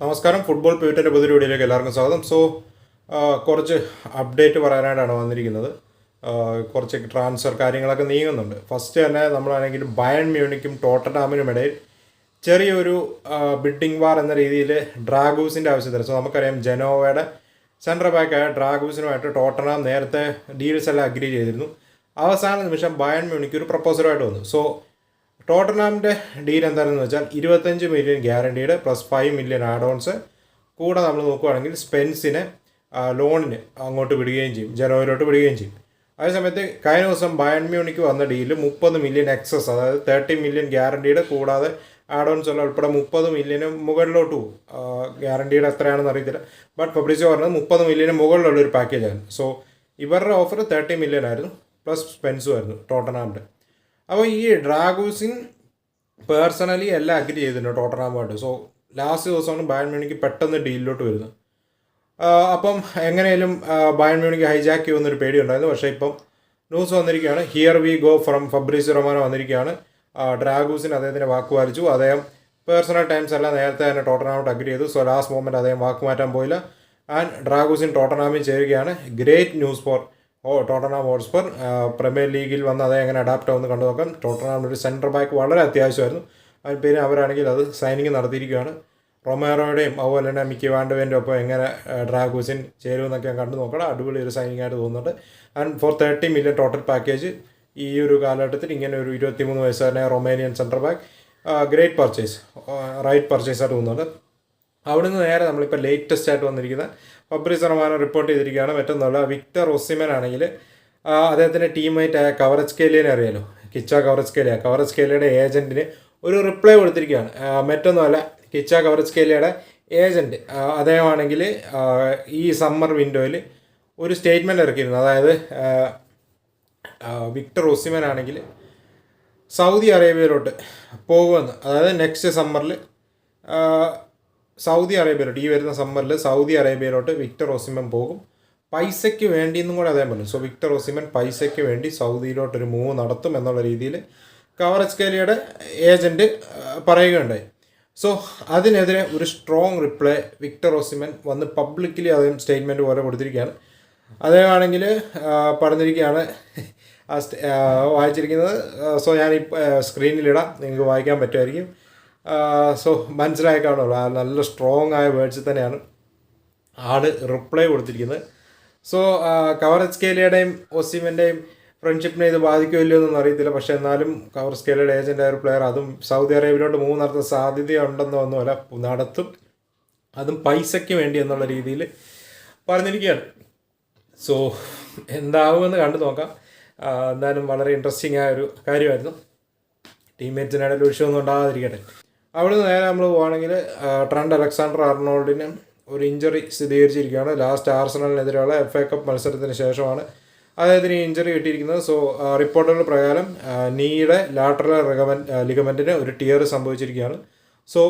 നമസ്കാരം. ഫുട്ബോൾ പ്യൂറ്റിന്റെ പുതിയ വീഡിയോയിലേക്ക് എല്ലാവർക്കും സ്വാഗതം. സോ കുറച്ച് അപ്ഡേറ്റ് പറയാനായിട്ടാണ് വന്നിരിക്കുന്നത്. കുറച്ച് ട്രാൻസ്ഫർ കാര്യങ്ങളൊക്കെ നീങ്ങുന്നുണ്ട്. ഫസ്റ്റ് തന്നെ നമ്മളാണെങ്കിൽ ബയൺ മ്യൂണിക്കും ടോട്ടനാമിനും ഇടയിൽ ചെറിയൊരു ബിഡിംഗ് വാർ എന്ന രീതിയിൽ ഡ്രാഗൂസിന്റെ ആവശ്യത്തിന്. സോ നമുക്കറിയാം ജനോവയുടെ സെൻട്രൽ ബാക്കായ ഡ്രാഗൂസിനുമായിട്ട് ടോട്ടനാം നേരത്തെ ഡീൽസ് എല്ലാം അഗ്രി ചെയ്തിരുന്നു. അവസാന നിമിഷം ബയൺ മ്യൂണിക്ക് ഒരു പ്രപ്പോസലുമായിട്ട് വന്നു. സോ ടോട്ടനാമിന്റെ ഡീൽ എന്താണെന്ന് വെച്ചാൽ ഇരുപത്തഞ്ച് million guaranteed plus five million add ons കൂടെ നമ്മൾ നോക്കുകയാണെങ്കിൽ സ്പെൻസിനെ ലോണിന് അങ്ങോട്ട് വിടുകയും ചെയ്യും ജനുവരിയിലോട്ട് വിടുകയും ചെയ്യും. അതേസമയത്ത് കഴിഞ്ഞ ദിവസം ബയൺ മ്യൂണിക്ക് വന്ന ഡീൽ മുപ്പത് മില്യൺ എക്സസ് അതായത് തേർട്ടി മില്യൺ ഗ്യാരണ്ടീഡ് കൂടാതെ ആഡ് ഓൺസ് ഉള്ള ഉൾപ്പെടെ മുപ്പത് മില്യന് മുകളിലോട്ട് പോകും. ഗ്യാരണ്ടീഡ് എത്രയാണെന്ന് അറിയത്തില്ല. ബട്ട് പബ്ലിസ് പറഞ്ഞത് മുപ്പത് മില്യന് മുകളിലുള്ള ഒരു പാക്കേജാണ്. സോ ഇവരുടെ ഓഫർ തേർട്ടി മില്യൺ ആയിരുന്നു പ്ലസ് സ്പെൻസും ആയിരുന്നു ടോട്ടനാമിന്റെ അപ്പോൾ ഈ ഡ്രാഗൂസിൻ പേഴ്സണലി എല്ലാം അഗ്രി ചെയ്തിട്ടുണ്ട് ടോട്ടനാമായിട്ട്. സോ ലാസ്റ്റ് ദിവസമാണ് ബയൺ മ്യൂണിക്ക് പെട്ടെന്ന് ഡീലിലോട്ട് വരുന്നത്. അപ്പം എങ്ങനെയും ബയൺ മ്യൂണിക്ക് ഹൈജാക്ക് ചെയ്യുമെന്നൊരു പേടിയുണ്ടായിരുന്നു. പക്ഷേ ഇപ്പം ന്യൂസ് വന്നിരിക്കുകയാണ്. Here we go from Fabrizio Romano വന്നിരിക്കുകയാണ്. ഡ്രാഗൂസിന് അദ്ദേഹത്തിന്റെ വാക്ക് പാലിച്ചു. അദ്ദേഹം പേഴ്സണൽ ടൈംസ് എല്ലാം നേരത്തെ തന്നെ ടോട്ടനാമോട്ട് അഗ്രി ചെയ്തു. സോ ലാസ്റ്റ് മൊമെന്റ് അദ്ദേഹം വാക്ക് മാറ്റാൻ പോയില്ല. ആൻഡ് ഡ്രാഗൂസിൻ ടോട്ടനാമിൽ ചേരുകയാണ്. Great news for oh Tottenham Hotspur Premier ലീഗിൽ വന്ന് അതേ എങ്ങനെ അഡാപ്റ്റ് ആവുമെന്ന് കണ്ടു നോക്കാം. ടോട്ടനാം ഒരു സെന്റർ ബാക്ക് വളരെ അത്യാവശ്യമായിരുന്നു. അതിന് പിന്നെ അവരാണെങ്കിൽ അത് സൈനിങ് നടത്തിയിരിക്കുകയാണ്. റൊമേറോയുടെയും അതുപോലെ തന്നെ മിക്കി വാൻഡുവിന്റെ ഒപ്പം എങ്ങനെ ഡ്രാഗൂസിൻ ചേരുമെന്നൊക്കെ ഞാൻ കണ്ടു നോക്കണം. അടിപൊളി ഒരു സൈനിങ് ആയിട്ട് തോന്നുന്നുണ്ട്. And for thirty million total package ഈ ഒരു കാലഘട്ടത്തിൽ ഇങ്ങനെ ഒരു ഇരുപത്തി മൂന്ന് വയസ്സുകാരനെ Romanian centre back great purchase right purchase ആയിട്ട് തോന്നുന്നുണ്ട്. അവിടുന്ന് നേരെ നമ്മളിപ്പോൾ ലേറ്റസ്റ്റ് ആയിട്ട് വന്നിരിക്കുന്ന ഫബ്രിസ് റഹ്മാൻ റിപ്പോർട്ട് ചെയ്തിരിക്കുകയാണ്. മറ്റൊന്നുമല്ല വിക്ടർ ഒസിമൻ ആണെങ്കിൽ അദ്ദേഹത്തിന്റെ ടീമേറ്റ് ആയ കവറേജ് കേലിയനെ അറിയാലോ? Khvicha Kvaratskhelia. കവറേജ് കേലിയുടെ ഏജന്റിന് ഒരു റിപ്ലൈ കൊടുത്തിരിക്കുകയാണ്. മറ്റൊന്നുമല്ല കിച്ച കവറേജ് കേലിയുടെ ഏജന്റ് അദ്ദേഹമാണെങ്കിൽ ഈ സമ്മർ വിൻഡോയിൽ ഒരു സ്റ്റേറ്റ്മെന്റ് ഇറക്കിയിരുന്നു. അതായത് വിക്ടർ ഒസിമൻ ആണെങ്കിൽ സൗദി അറേബ്യയിലോട്ട് പോകുമെന്ന്. അതായത് നെക്സ്റ്റ് സമ്മറിൽ സൗദി അറേബ്യയിലോട്ട് ഈ വരുന്ന സമ്മറിൽ സൗദി അറേബ്യയിലോട്ട് വിക്ടർ ഒസിമൻ പോകും. പൈസയ്ക്ക് വേണ്ടി എന്നും കൂടെ അദ്ദേഹം പറഞ്ഞു. സോ വിക്ടർ ഒസിമൻ പൈസയ്ക്ക് വേണ്ടി സൗദിയിലോട്ടൊരു മൂവ് നടത്തും എന്നുള്ള രീതിയിൽ കവറേജ് കേലിയുടെ ഏജന്റ് പറയുകയുണ്ടായി. സോ അതിനെതിരെ ഒരു സ്ട്രോങ് റിപ്ലൈ വിക്ടർ ഒസിമൻ വന്ന് പബ്ലിക്കലി അദ്ദേഹം സ്റ്റേറ്റ്മെന്റ് പോലെ കൊടുത്തിരിക്കുകയാണ്. അദ്ദേഹമാണെങ്കിൽ പറഞ്ഞിരിക്കുകയാണ് വായിച്ചിരിക്കുന്നത്. സോ ഞാൻ ഈ സ്ക്രീനിലിടാം നിങ്ങൾക്ക് വായിക്കാൻ പറ്റുമായിരിക്കും. സോ മനസ്സിലായി ആ നല്ല സ്ട്രോങ് ആയ വേർഡ്സിൽ തന്നെയാണ് ആൾ റിപ്ലൈ കൊടുത്തിരിക്കുന്നത്. സോ കവർ സ്കേലയുടെയും ഒസിമിന്റെയും ഫ്രണ്ട്ഷിപ്പിനെ ഇത് ബാധിക്കുമോ ഇല്ലയോ എന്നൊന്നും അറിയത്തില്ല. പക്ഷേ എന്നാലും കവർ സ്കേലയുടെ ഏജന്റ് ആയ ഒരു പ്ലെയർ അതും സൗദി അറേബ്യയിലോട്ട് മൂവ് നടത്താൻ സാധ്യതയുണ്ടെന്നോ ഒന്നുമല്ല നടത്തും. അതും പൈസയ്ക്ക് വേണ്ടി എന്നുള്ള രീതിയിൽ പറഞ്ഞിരിക്കുകയാണ്. സോ എന്താവുമെന്ന് കണ്ടു നോക്കാം. എന്തായാലും വളരെ ഇൻട്രസ്റ്റിംഗ് ആയ ഒരു കാര്യമായിരുന്നു. ടീംമേറ്റ്സിനിടയിൽ വിഷയമൊന്നും ഉണ്ടാകാതിരിക്കട്ടെ. അവിടുന്ന് നേരെ നമ്മൾ പോവുകയാണെങ്കിൽ ട്രണ്ട് അലക്സാണ്ടർ അർണോൾഡിന് ഒരു ഇഞ്ചറി സ്ഥിരീകരിച്ചിരിക്കുകയാണ്. ലാസ്റ്റ് ആർസണലിനെതിരെയുള്ള എഫ് എ കപ്പ് മത്സരത്തിന് ശേഷമാണ് അദ്ദേഹത്തിന് ഈ ഇഞ്ചറി കിട്ടിയിരിക്കുന്നത്. സോ റിപ്പോർട്ടുകൾ പ്രകാരം നീയുടെ ലാറ്ററൽ റിഗമൻ ലിഗമെന്റിന് ഒരു ടിയർ സംഭവിച്ചിരിക്കുകയാണ്. സോ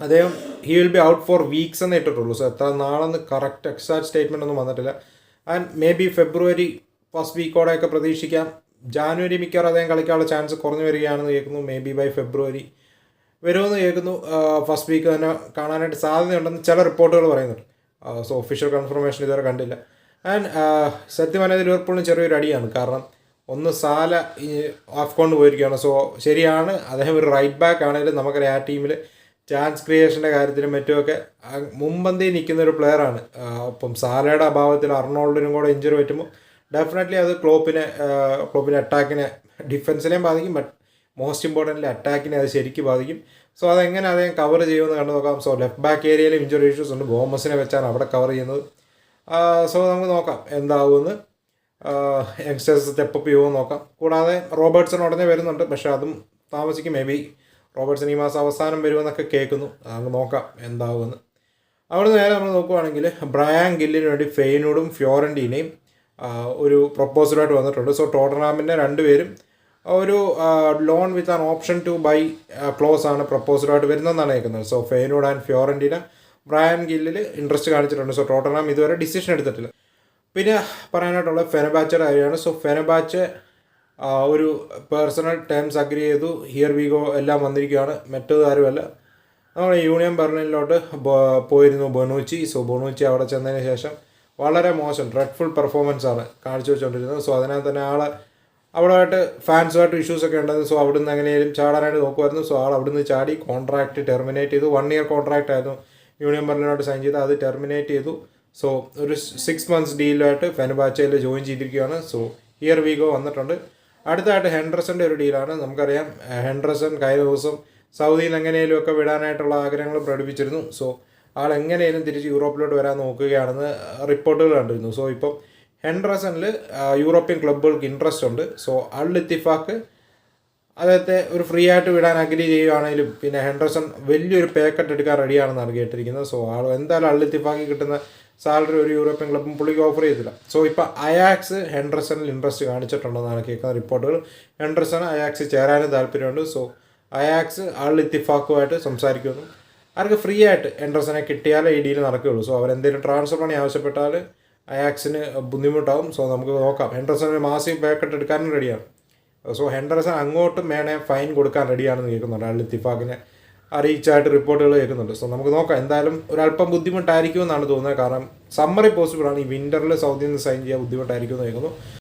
അദ്ദേഹം he will be out for weeks എന്നേ ഇട്ടിട്ടുള്ളൂ. സോ എത്ര നാളെന്ന് കറക്റ്റ് എക്സാക്ട് സ്റ്റേറ്റ്മെന്റ് ഒന്നും വന്നിട്ടില്ല. And may be February first വീക്കോടെയൊക്കെ പ്രതീക്ഷിക്കാം. ജാനുവരി മിക്കവാറും അദ്ദേഹം കളിക്കാനുള്ള ചാൻസ് കുറഞ്ഞു വരികയാണെന്ന് കേൾക്കുന്നു. മേ ബി ബൈ ഫെബ്രുവരി വരുമെന്ന് കേൾക്കുന്നു. ഫസ്റ്റ് വീക്ക് തന്നെ കാണാനായിട്ട് സാധ്യതയുണ്ടെന്ന് ചില റിപ്പോർട്ടുകൾ പറയുന്നുണ്ട്. സോ ഒഫീഷ്യൽ കൺഫർമേഷൻ ഇതുവരെ കണ്ടില്ല. ആൻഡ് സത്യം ലിവർപൂളിന് ചെറിയൊരു അടിയാണ്. കാരണം ഒന്ന് സാല ആഫ്കോണിന് പോയിരിക്കുകയാണ്. സോ ശരിയാണ്. അദ്ദേഹം ഒരു റൈറ്റ് ബാക്ക് ആണെങ്കിലും നമുക്കറിയാം ആ ടീമിൽ ചാൻസ് ക്രിയേഷന്റെ കാര്യത്തിലും മറ്റുമൊക്കെ മുമ്പന്തി നിൽക്കുന്ന ഒരു പ്ലെയറാണ് അപ്പം സാലയുടെ അഭാവത്തിൽ അർണോൾഡിനും കൂടെ ഇഞ്ചുറി പറ്റുമ്പോൾ ഡെഫിനറ്റ്ലി അത് ക്ലോപ്പിനെ ക്ലോപ്പിന്റെ അറ്റാക്കിനെ ഡിഫൻസിനെയും ബാധിക്കും. ബട്ട് മോസ്റ്റ് ഇമ്പോർട്ടന്റ് അറ്റാക്കിനെ അത് ശരിക്കും ബാധിക്കും. സോ അതെങ്ങനെ അദ്ദേഹം കവർ ചെയ്യുമെന്ന് കണ്ടു നോക്കാം. സോ ലെഫ്റ്റ് ബാക്ക് ഏരിയയിലും ഇഞ്ചുറി ഇഷ്യൂസ് ഉണ്ട്. ഗോമസിനെ വെച്ചാണ് അവിടെ കവർ ചെയ്യുന്നത്. സോ നമുക്ക് നോക്കാം എന്താവുമെന്ന്. യങ്സ്റ്റേഴ്സ് സ്റ്റെപ്പ് ചെയ്യുമോ നോക്കാം. കൂടാതെ റോബർട്ട്സൺ ഉടനെ വരുന്നുണ്ട്. പക്ഷേ അതും താമസിക്കും. മേ ബി റോബർട്ട്സൺ ഈ മാസം അവസാനം വരുമെന്നൊക്കെ കേൾക്കുന്നു. നമുക്ക് നോക്കാം എന്താവുമെന്ന്. അവിടെ നേരെ നമ്മൾ നോക്കുവാണെങ്കിൽ ബ്രയാൻ ഗില്ലിന് വേണ്ടി ഫെയിനോടും ഫ്യോറന്റീനയും ഒരു പ്രപ്പോസലായിട്ട് വന്നിട്ടുണ്ട്. സോ ടോട്ടനാമിന്റെ രണ്ടുപേരും ഒരു loan with an option to buy clause ആണ് പ്രപ്പോസലായിട്ട് വരുന്നതെന്നാണ് കേൾക്കുന്നത്. So Feyenoord and Fiorentina Bryan ഗില്ലിൽ interest കാണിച്ചിട്ടുണ്ട്. സോ ടോട്ടനാം ഇതുവരെ ഡിസിഷൻ എടുത്തിട്ടില്ല. പിന്നെ പറയാനായിട്ടുള്ള ഫെനബാച്ചയുടെ കാര്യമാണ് സോ ഫെനബാച്ച് ഒരു പേഴ്സണൽ ടേംസ് അഗ്രി ചെയ്തു. ഹിയർ വി ഗോ എല്ലാം വന്നിരിക്കുകയാണ്. മറ്റൊരു കാര്യമല്ല. നമ്മൾ യൂണിയൻ ബെർലിനിലോട്ട് പോയിരുന്നു ബൊനൂച്ചി. സോ ബൊനൂച്ചി അവിടെ ചെന്നതിന് ശേഷം വളരെ മോശം ഡ്രെഡ്ഫുൾ പെർഫോമൻസ് ആണ് കാണിച്ചു വെച്ചുകൊണ്ടിരുന്നത് സോ അതിനകത്ത് തന്നെ ആൾ അവിടെയായിട്ട് ഫാൻസുമായിട്ട് ഇഷ്യൂസ് ഒക്കെ ഉണ്ടായിരുന്നു സോ അവിടുന്ന് എങ്ങനെയും ചാടാനായിട്ട് നോക്കുമായിരുന്നു. സോ ആൾ അവിടുന്ന് ചാടി കോൺട്രാക്റ്റ് ടെർമിനേറ്റ് ചെയ്തു. വൺ ഇയർ കോൺട്രാക്റ്റ് ആയിരുന്നു. യൂണിയൻ ബർലിനോട് സൈൻ ചെയ്ത് അത് ടെർമിനേറ്റ് ചെയ്തു. സോ ഒരു സിക്സ് മന്ത്സ് ഡീലായിട്ട് ഫെനബാച്ചയിൽ ജോയിൻ ചെയ്തിരിക്കുകയാണ്. സോ ഇയർ വീഗോ വന്നിട്ടുണ്ട്. അടുത്തായിട്ട് ഹെൻഡ്രസന്റെ ഒരു ഡീലാണ് നമുക്കറിയാം ഹെൻഡ്രസൺ കഴിഞ്ഞ ദിവസം സൗദിയിൽ എങ്ങനെയും ഒക്കെ വിടാനായിട്ടുള്ള ആഗ്രഹങ്ങൾ പ്രകടിപ്പിച്ചിരുന്നു. സോ ആൾ എങ്ങനെയും തിരിച്ച് യൂറോപ്പിലോട്ട് വരാൻ നോക്കുകയാണെന്ന് റിപ്പോർട്ടുകൾ കണ്ടിരുന്നു. സോ ഇപ്പം ഹെൻഡർസണിൽ യൂറോപ്യൻ ക്ലബ്ബുകൾക്ക് ഇൻട്രസ്റ്റ് ഉണ്ട്. സോ അൾ ഇത്തിഫാക്ക് അദ്ദേഹത്തെ ഒരു ഫ്രീ ആയിട്ട് വിടാൻ അഗ്രി ചെയ്യുകയാണെങ്കിലും പിന്നെ ഹെൻഡ്രസൺ വലിയൊരു പേക്കറ്റ് എടുക്കാൻ റെഡിയാണെന്നാണ് കേട്ടിരിക്കുന്നത്. സോ ആൾ എന്തായാലും അൾ ഇത്തിഫാക്കി കിട്ടുന്ന സാലറി ഒരു യൂറോപ്യൻ ക്ലബ്ബും പുള്ളിക്ക് ഓഫർ ചെയ്തില്ല. സോ ഇപ്പോൾ അയാക്സ് ഹെൻഡ്രസണിൽ ഇൻട്രസ്റ്റ് കാണിച്ചിട്ടുണ്ടെന്നാണ് കേൾക്കുന്ന റിപ്പോർട്ടുകൾ ഹെൻഡ്രസൺ അയാക്സ് ചേരാനും താല്പര്യമുണ്ട്. സോ അയാക്സ് ആൾ ഇത്തിഫാക്കുമായിട്ട് സംസാരിക്കുന്നു. അവർക്ക് ഫ്രീ ആയിട്ട് ഹെൻഡർസനെ കിട്ടിയാലേ ഈ ഡീൽ നടക്കുകയുള്ളൂ. സോ അവരെന്തെങ്കിലും ട്രാൻസ്ഫർ പണി ആവശ്യപ്പെട്ടാൽ അയാക്സിന് ബുദ്ധിമുട്ടാവും. സോ നമുക്ക് നോക്കാം. ഹെൻഡർസൺ മാസീവ് പാക്കറ്റ് എടുക്കാനും റെഡിയാണ് സോ ഹെൻഡർസൺ അങ്ങോട്ടും വേണേ ഫൈൻ കൊടുക്കാൻ റെഡിയാണെന്ന് കേൾക്കുന്നുണ്ട്. അൽ ഇത്തിഫാഖിനെ അറിയിച്ചായിട്ട് റിപ്പോർട്ടുകൾ കേൾക്കുന്നുണ്ട്. സോ നമുക്ക് നോക്കാം. എന്തായാലും ഒരല്പം ബുദ്ധിമുട്ടായിരിക്കും എന്നാണ് തോന്നുന്നത്. കാരണം സമ്മറി പോസിബിൾ ആണ്. ഈ വിന്ററിൽ സൗദിയിൽ നിന്ന് സൈൻ ചെയ്യാൻ ബുദ്ധിമുട്ടായിരിക്കും എന്ന് കേൾക്കുന്നു.